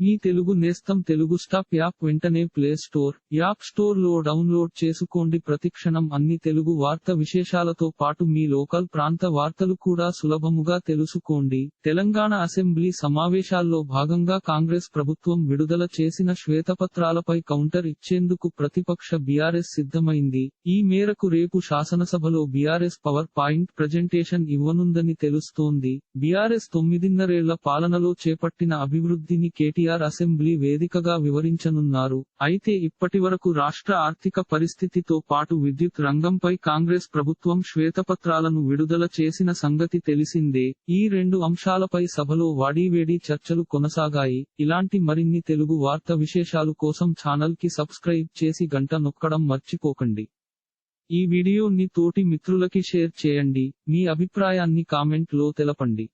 మీ తెలుగు నేస్తం Telugu stop app వెంటనే play store app స్టోర్లో డౌన్లోడ్ చేసుకోండి. ప్రతిక్షణం అన్ని తెలుగు వార్త విశేషాలతో పాటు మీ లోకల్ ప్రాంత వార్తలు కూడా సులభముగా తెలుసుకోండి. తెలంగాణ అసెంబ్లీ సమావేశాల్లో భాగంగా కాంగ్రెస్ ప్రభుత్వం విడుదల చేసిన శ్వేతపత్రాలపై కౌంటర్ ఇచ్చేందుకు ప్రతిపక్ష బీఆర్ఎస్ సిద్ధమైంది. ఈ మేరకు రేపు శాసనసభలో బీఆర్ఎస్ పవర్ పాయింట్ ప్రజెంటేషన్ ఇవ్వనుందని తెలుస్తోంది. బీఆర్ఎస్ తొమ్మిదిన్నరేళ్ళ పాలనలో చేపట్టిన అభివృద్ధిని కేటీఆర్ అసెంబ్లీ వేదికగా వివరించనున్నారు. అయితే ఇప్పటివరకు రాష్ట్ర ఆర్థిక పరిస్థితితో పాటు విద్యుత్ రంగంపై కాంగ్రెస్ ప్రభుత్వం శ్వేతపత్రాలను విడుదల చేసిన సంగతి తెలిసిందే. ఈ రెండు అంశాలపై సభలో వాడీవేడి చర్చలు కొనసాగాయి. ఇలాంటి మరిన్ని తెలుగు వార్త విశేషాలు కోసం ఛానల్కి సబ్స్క్రైబ్ చేసి గంట నొక్కడం మర్చిపోకండి. ఈ వీడియోని తోటి మిత్రులకి షేర్ చేయండి. మీ అభిప్రాయాన్ని కామెంట్లో తెలపండి.